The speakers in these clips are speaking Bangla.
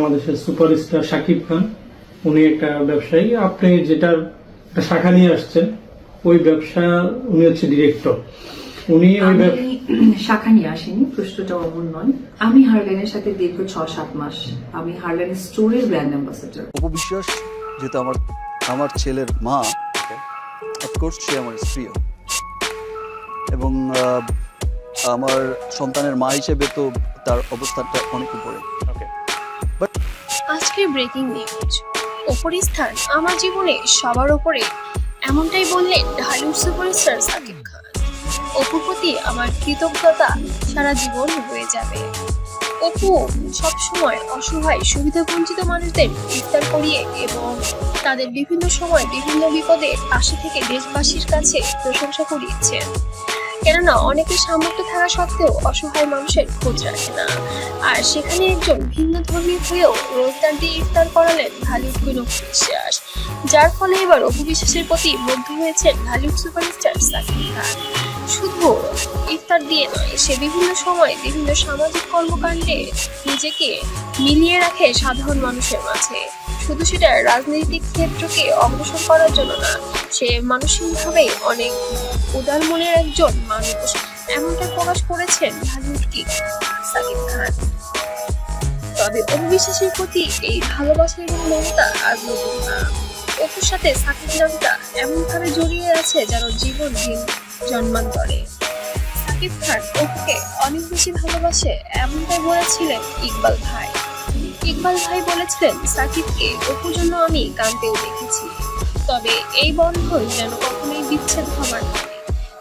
বাংলাদেশের সুপারস্টার শাকিব খান উনি একটা ব্যবসায়ী। আপনি যেটার একটা শাখা নিয়ে আসছেন ওই ব্যবসা উনি হচ্ছে ডিরেক্টর উনি ওই শাখা নিয়ে আসিনি প্রশ্নটা অমন নয় আমি হারলেনের সাথে দীর্ঘ ছ সাত মাস। আমি স্টোরের ব্র্যান্ড অ্যাম্বাসেডর অপবিশ্বাস যেহেতু আমার আমার ছেলের মা অফকোর্স সে আমার স্ত্রীও এবং আহ, আমার সন্তানের মা হিসেবে তো তার অবস্থানটা অনেক উপরে। আজকের ব্রেকিং নিউজ ওপরের স্থান আমার জীবনে সবার ওপরে এমনটাই বললেন ঢালিউড সুপারস্টার সাকিব খান। অপুর প্রতি আমার কৃতজ্ঞতা সারা জীবন রয়ে যাবে। অপু সবসময় অসহায় সুবিধাবঞ্চিত মানুষদের ইফতার করিয়ে এবং তাদের বিভিন্ন সময় বিভিন্ন বিপদে পাশে থেকে দেশবাসীর কাছে প্রশংসা করিয়েছেন কেননা অনেকের সামর্থ্য থাকা সত্ত্বেও অসহায় মানুষের খোঁজ রাখে না। আর সেখানে একজন ভিন্ন ধর্মী হয়েও রোজদার দিয়ে ইফতার করালেন ঢালিউড কুইন বিশ্বাস, যার ফলে এবার অপু বিশ্বাসের প্রতি মুগ্ধ হয়েছেন ঢালিউড সুপারস্টার সাকিব খান। শুধু ইফতার দিয়ে নয়, সে বিভিন্ন সময় বিভিন্ন সামাজিক কর্মকাণ্ডে নিজেকে মিলিয়ে রাখে সাধারণ মানুষের মাঝে। শুধু সেটা রাজনৈতিক ক্ষেত্রকে অগ্রসর করার জন্য না, সে মানসিকভাবে অনেক উদার মনের একজন মানুষ। এমনটা প্রকাশ করেছেন ঢালিউড সাকিব খান। তবে অবিশ্বাসের প্রতি এই ভালোবাসা এবং মমতা আজ নতুন না। অপুর সাথে সাকিব নামটা এমনভাবে জড়িয়ে আছে যেন জীবন দিন জন্মান্তরে। সাকিব খান অপুকে অনেক বেশি ভালোবাসে এমনটা বলেছিলেন ইকবাল ভাই। ইকবাল ভাই বলেছিলেন, সাকিবকে অপুর জন্য আমি কানতেও দেখেছি। তবে এই বন্ধন যেন কখনোই বিচ্ছেদ হবার নয়।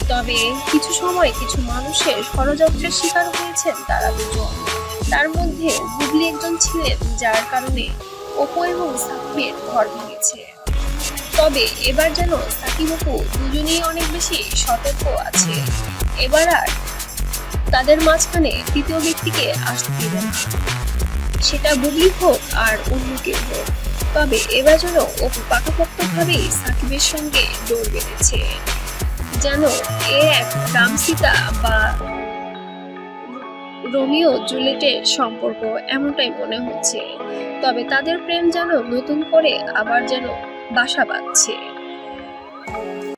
তবে কিছু সময় কিছু মানুষের ষড়যন্ত্রের শিকার হয়েছেন তারা দুজন। তার মধ্যে বুবলি একজন ছিলেন যার কারণে অপু এবং সাকিবের ঘর ভেঙেছে। তবে এবার যেন সাকিব অপু দুজনেই অনেক বেশি সতর্ক আছে। এবার আর তাদের মাঝখানে তৃতীয় ব্যক্তিকে আসতে দেবে না। সেটা বুবলি হোক আর অন্য কেউ হোক। তবে এবার যেন অপু পাকাপোক্তভাবেই সাকিবের সঙ্গে দৌড় বেঁধেছে। যেন এ এক রামসীতা বা রোমিও জুলিয়েটের সম্পর্ক এমনটাই মনে হচ্ছে। তবে তাদের প্রেম যেন নতুন করে আবার যেন বাসা বাঁধছে।